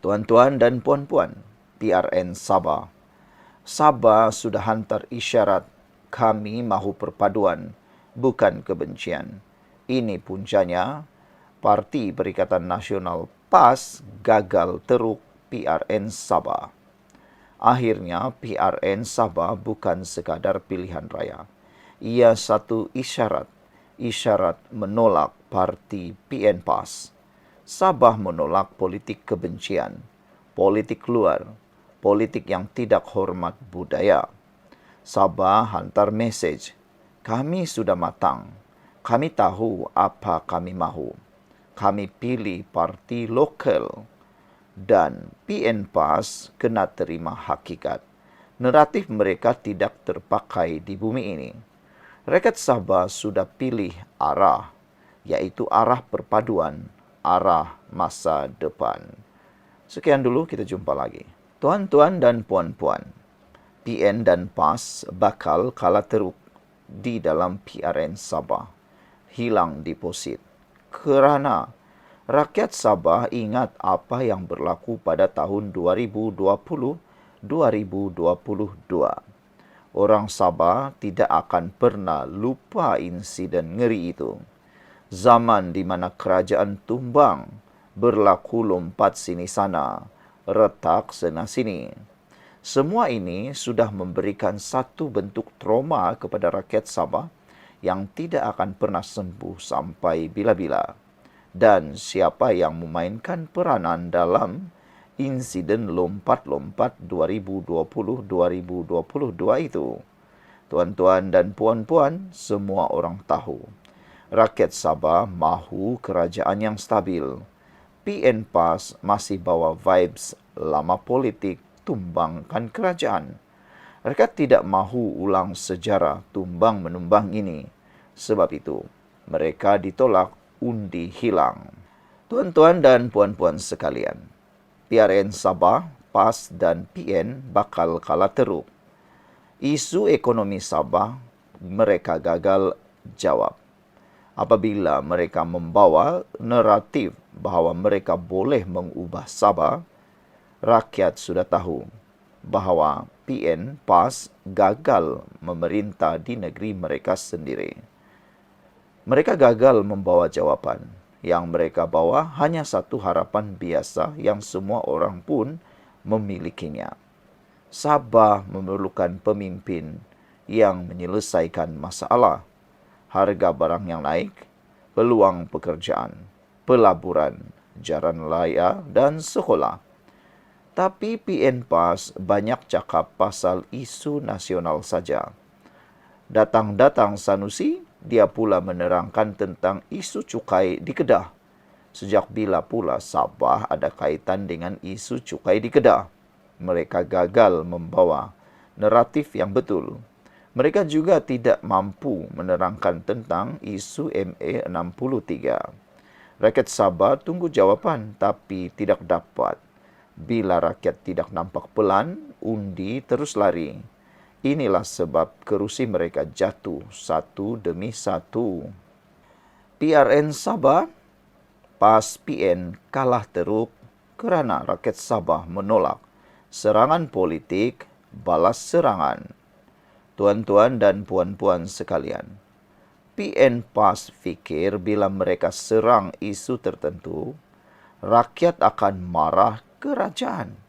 Tuan-tuan dan puan-puan, PRN Sabah. Sabah sudah hantar isyarat kami mahu perpaduan, bukan kebencian. Ini puncanya, Parti Perikatan Nasional PAS gagal teruk PRN Sabah. Akhirnya, PRN Sabah bukan sekadar pilihan raya. Ia satu isyarat, isyarat menolak parti PN PAS. Sabah menolak politik kebencian, politik luar, politik yang tidak hormat budaya. Sabah hantar mesej, kami sudah matang, kami tahu apa kami mahu. Kami pilih parti lokal dan PN PAS kena terima hakikat. Naratif mereka tidak terpakai di bumi ini. Rakyat Sabah sudah pilih arah, iaitu arah perpaduan, arah masa depan. Sekian dulu, kita jumpa lagi. Tuan-tuan dan puan-puan, PN dan PAS bakal kalah teruk di dalam PRN Sabah. Hilang deposit. Kerana rakyat Sabah ingat apa yang berlaku pada tahun 2020-2022. Orang Sabah tidak akan pernah lupa insiden ngeri itu. Zaman di mana kerajaan tumbang berlaku lompat sini sana, retak sana sini. Semua ini sudah memberikan satu bentuk trauma kepada rakyat Sabah yang tidak akan pernah sembuh sampai bila-bila dan siapa yang memainkan peranan dalam insiden lompat-lompat 2020-2022 itu. Tuan-tuan dan puan-puan, semua orang tahu. Rakyat Sabah mahu kerajaan yang stabil. PN PAS masih bawa vibes lama politik tumbangkan kerajaan. Rakyat tidak mahu ulang sejarah tumbang-menumbang ini. Sebab itu, mereka ditolak undi hilang. Tuan-tuan dan puan-puan sekalian, PRN Sabah, PAS dan PN bakal kalah teruk. Isu ekonomi Sabah mereka gagal jawab. Apabila mereka membawa naratif bahawa mereka boleh mengubah Sabah, rakyat sudah tahu bahawa PN PAS gagal memerintah di negeri mereka sendiri. Mereka gagal membawa jawapan. Yang mereka bawa hanya satu harapan biasa yang semua orang pun memilikinya. Sabah memerlukan pemimpin yang menyelesaikan masalah. Harga barang yang naik, peluang pekerjaan, pelaburan, jalan raya dan sekolah. Tapi PN PAS banyak cakap pasal isu nasional saja. Datang-datang Sanusi dia pula menerangkan tentang isu cukai di Kedah. Sejak bila pula Sabah ada kaitan dengan isu cukai di Kedah? Mereka gagal membawa naratif yang betul. Mereka juga tidak mampu menerangkan tentang isu MA 63. Rakyat Sabah tunggu jawapan tapi tidak dapat. Bila rakyat tidak nampak pelan, undi terus lari. Inilah sebab kerusi mereka jatuh satu demi satu. PRN Sabah, PAS PN kalah teruk kerana rakyat Sabah menolak serangan politik balas serangan. Tuan-tuan dan puan-puan sekalian, PN PAS fikir bila mereka serang isu tertentu, rakyat akan marah kerajaan.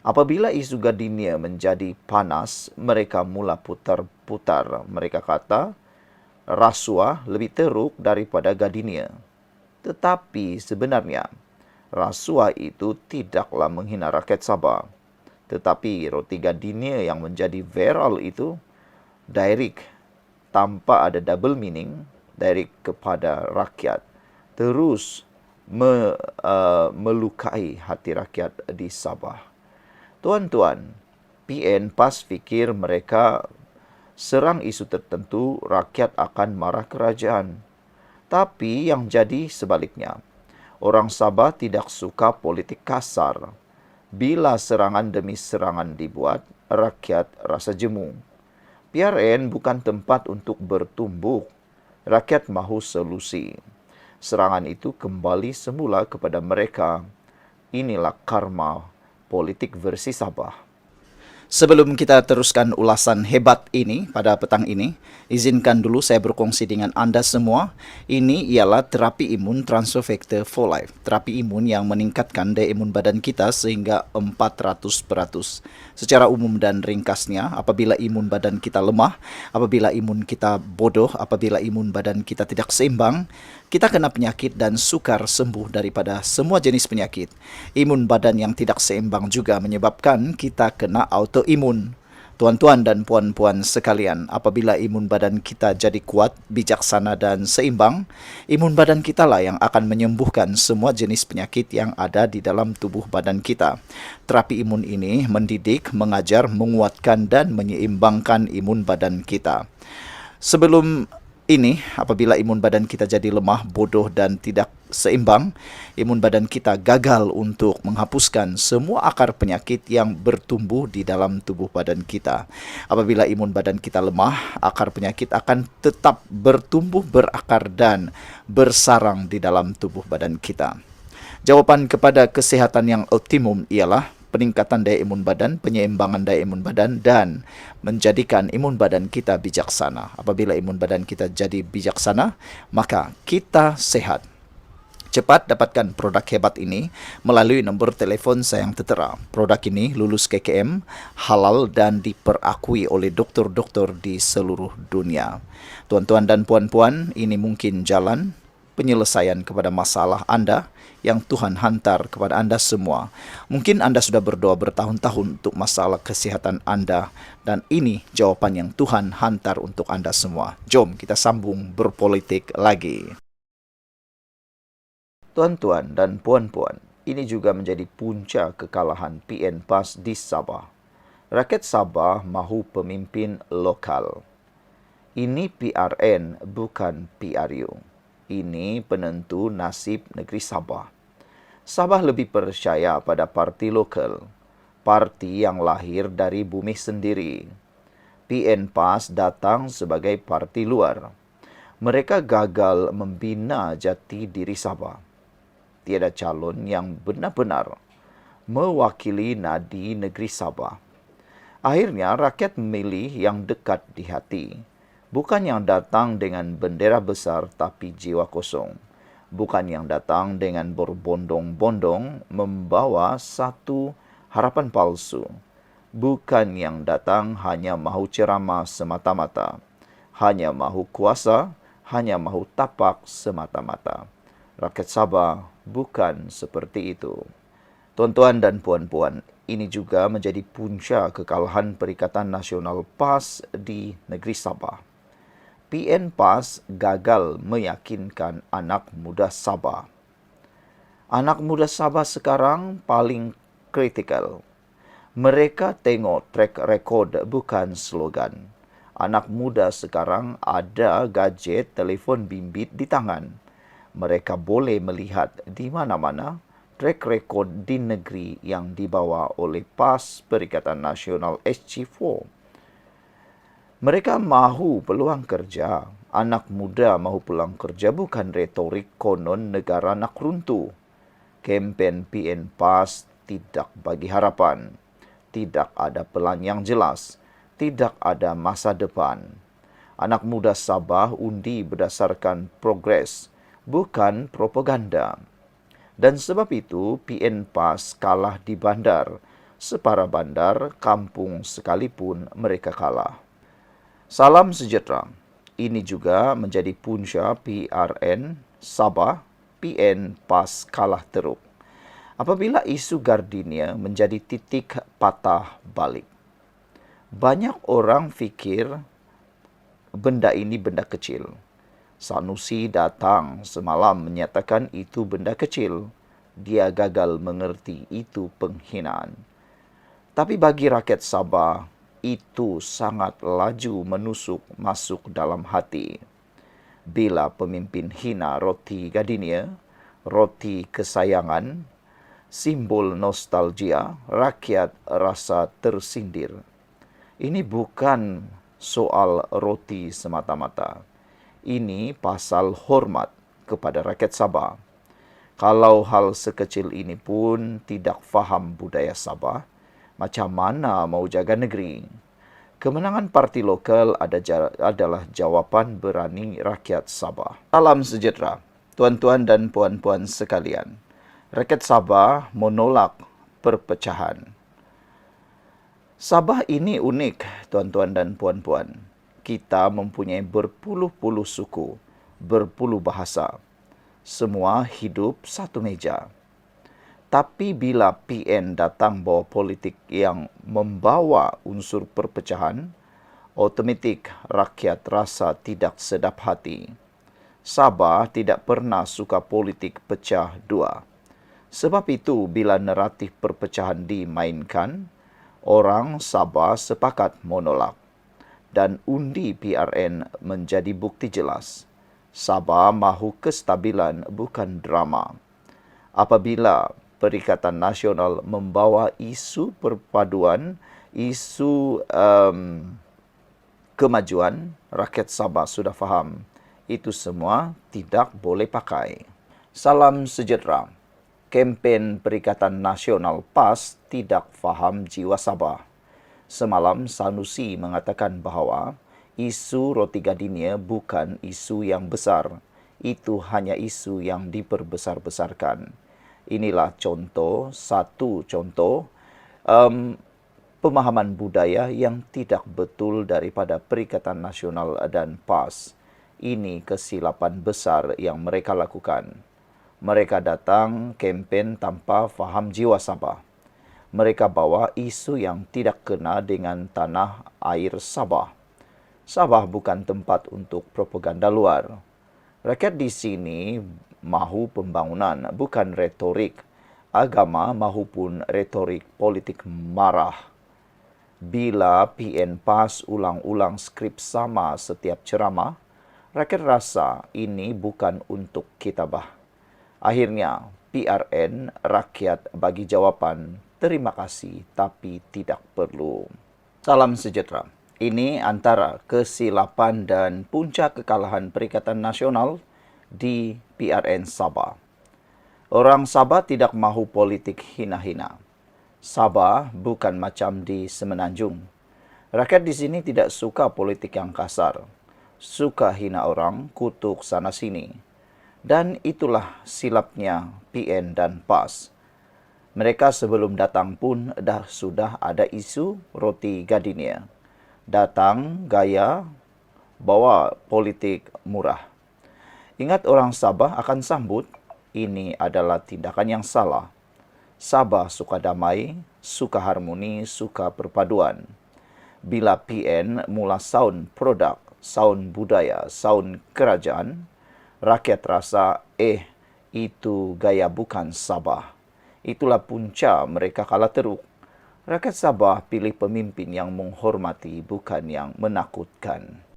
Apabila isu Gardenia menjadi panas, mereka mula putar-putar. Mereka kata rasuah lebih teruk daripada Gardenia. Tetapi sebenarnya, rasuah itu tidaklah menghina rakyat Sabah. Tetapi roti Gardenia yang menjadi viral itu direct tanpa ada double meaning direct kepada rakyat terus me, uh, melukai hati rakyat di Sabah. Tuan-tuan, PN PAS fikir mereka serang isu tertentu, rakyat akan marah kerajaan. Tapi yang jadi sebaliknya. Orang Sabah tidak suka politik kasar. Bila serangan demi serangan dibuat, rakyat rasa jemu. PRN bukan tempat untuk bertumbuh. Rakyat mahu solusi. Serangan itu kembali semula kepada mereka Inilah karma politik versi Sabah. Sebelum kita teruskan ulasan hebat ini pada petang ini, izinkan dulu saya berkongsi dengan anda semua. Ini ialah terapi imun transfer factor for life. Terapi imun yang meningkatkan daya imun badan kita sehingga 400%. Secara umum dan ringkasnya, apabila imun badan kita lemah, apabila imun kita bodoh, apabila imun badan kita tidak seimbang, kita kena penyakit dan sukar sembuh daripada semua jenis penyakit. Imun badan yang tidak seimbang juga menyebabkan kita kena autoimun. Tuan-tuan dan puan-puan sekalian, apabila imun badan kita jadi kuat, bijaksana dan seimbang, imun badan kita lah yang akan menyembuhkan semua jenis penyakit yang ada di dalam tubuh badan kita. Terapi imun ini mendidik, mengajar, menguatkan dan menyeimbangkan imun badan kita. Sebelum ini apabila imun badan kita jadi lemah, bodoh dan tidak seimbang, imun badan kita gagal untuk menghapuskan semua akar penyakit yang bertumbuh di dalam tubuh badan kita. Apabila imun badan kita lemah, akar penyakit akan tetap bertumbuh berakar dan bersarang di dalam tubuh badan kita. Jawapan kepada kesehatan yang optimum ialah peningkatan daya imun badan, penyeimbangan daya imun badan dan menjadikan imun badan kita bijaksana. Apabila imun badan kita jadi bijaksana, maka kita sehat. Cepat dapatkan produk hebat ini melalui nombor telefon saya yang tertera. Produk ini lulus KKM, halal dan diperakui oleh doktor-doktor di seluruh dunia. Tuan-tuan dan puan-puan, ini mungkin jalan penyelesaian kepada masalah anda yang Tuhan hantar kepada anda semua. Mungkin anda sudah berdoa bertahun-tahun untuk masalah kesehatan anda dan ini jawapan yang Tuhan hantar untuk anda semua. Jom kita sambung berpolitik lagi. Tuan-tuan dan puan-puan, ini juga menjadi punca kekalahan PN PAS di Sabah. Rakyat Sabah mahu pemimpin lokal. Ini PRN bukan PRU ini penentu nasib negeri Sabah. Sabah lebih percaya pada parti lokal, parti yang lahir dari bumi sendiri. PN PAS datang sebagai parti luar. Mereka gagal membina jati diri Sabah. Tiada calon yang benar-benar mewakili nadi negeri Sabah. Akhirnya rakyat memilih yang dekat di hati bukan yang datang dengan bendera besar tapi jiwa kosong. Bukan yang datang dengan berbondong-bondong membawa satu harapan palsu. Bukan yang datang hanya mahu ceramah semata-mata. Hanya mahu kuasa, hanya mahu tapak semata-mata. Rakyat Sabah bukan seperti itu. Tuan-tuan dan puan-puan, ini juga menjadi punca kekalahan Perikatan Nasional PAS di negeri Sabah. PN PAS gagal meyakinkan anak muda Sabah. Anak muda Sabah sekarang paling kritikal. Mereka tengok track record bukan slogan. Anak muda sekarang ada gadget telefon bimbit di tangan. Mereka boleh melihat di mana-mana track record di negeri yang dibawa oleh PAS Perikatan Nasional SG4. Mereka mahu peluang kerja. Anak muda mahu peluang kerja bukan retorik konon negara nak runtuh. Kempen PN PAS tidak bagi harapan. Tidak ada pelan yang jelas. Tidak ada masa depan. Anak muda Sabah undi berdasarkan progres, bukan propaganda. Dan sebab itu PN PAS kalah di bandar. Separa bandar, kampung sekalipun mereka kalah. Salam sejahtera. Ini juga menjadi punca PRN Sabah PN PAS kalah teruk. Apabila isu Gardinia menjadi titik patah balik. Banyak orang fikir benda ini benda kecil. Sanusi datang semalam menyatakan itu benda kecil. Dia gagal mengerti itu penghinaan. Tapi bagi rakyat Sabah, itu sangat laju menusuk masuk dalam hati. Bila pemimpin hina roti gadinia, roti kesayangan, simbol nostalgia, rakyat rasa tersindir. Ini bukan soal roti semata-mata. Ini pasal hormat kepada rakyat Sabah. Kalau hal sekecil ini pun tidak faham budaya Sabah, macam mana mau jaga negeri? Kemenangan parti lokal ada adalah jawapan berani rakyat Sabah. Salam sejahtera, tuan-tuan dan puan-puan sekalian. Rakyat Sabah menolak perpecahan. Sabah ini unik, tuan-tuan dan puan-puan. Kita mempunyai berpuluh-puluh suku, berpuluh bahasa. Semua hidup satu meja. Tapi bila PN datang bawa politik yang membawa unsur perpecahan, otomatik rakyat rasa tidak sedap hati. Sabah tidak pernah suka politik pecah dua. Sebab itu bila naratif perpecahan dimainkan, orang Sabah sepakat menolak. Dan undi PRN menjadi bukti jelas. Sabah mahu kestabilan bukan drama. Apabila Perikatan Nasional membawa isu perpaduan, isu um, kemajuan, rakyat Sabah sudah faham. Itu semua tidak boleh pakai. Salam sejahtera. Kempen Perikatan Nasional PAS tidak faham jiwa Sabah. Semalam Sanusi mengatakan bahawa isu roti gadinia bukan isu yang besar. Itu hanya isu yang diperbesar-besarkan inilah contoh satu contoh um, pemahaman budaya yang tidak betul daripada Perikatan Nasional dan PAS. Ini kesilapan besar yang mereka lakukan. Mereka datang kempen tanpa faham jiwa Sabah. Mereka bawa isu yang tidak kena dengan tanah air Sabah. Sabah bukan tempat untuk propaganda luar. Rakyat di sini mahu pembangunan, bukan retorik agama mahupun retorik politik marah. Bila PN PAS ulang-ulang skrip sama setiap ceramah, rakyat rasa ini bukan untuk kitabah. Akhirnya, PRN rakyat bagi jawapan terima kasih tapi tidak perlu. Salam sejahtera. Ini antara kesilapan dan puncak kekalahan Perikatan Nasional di PRN Sabah. Orang Sabah tidak mahu politik hina-hina. Sabah bukan macam di Semenanjung. Rakyat di sini tidak suka politik yang kasar. Suka hina orang, kutuk sana sini. Dan itulah silapnya PN dan PAS. Mereka sebelum datang pun dah sudah ada isu roti gadinia. Datang, gaya, bawa politik murah. Ingat orang Sabah akan sambut, ini adalah tindakan yang salah. Sabah suka damai, suka harmoni, suka perpaduan. Bila PN mula sound produk, sound budaya, sound kerajaan, rakyat rasa, eh, itu gaya bukan Sabah. Itulah punca mereka kalah teruk. Rakyat Sabah pilih pemimpin yang menghormati, bukan yang menakutkan.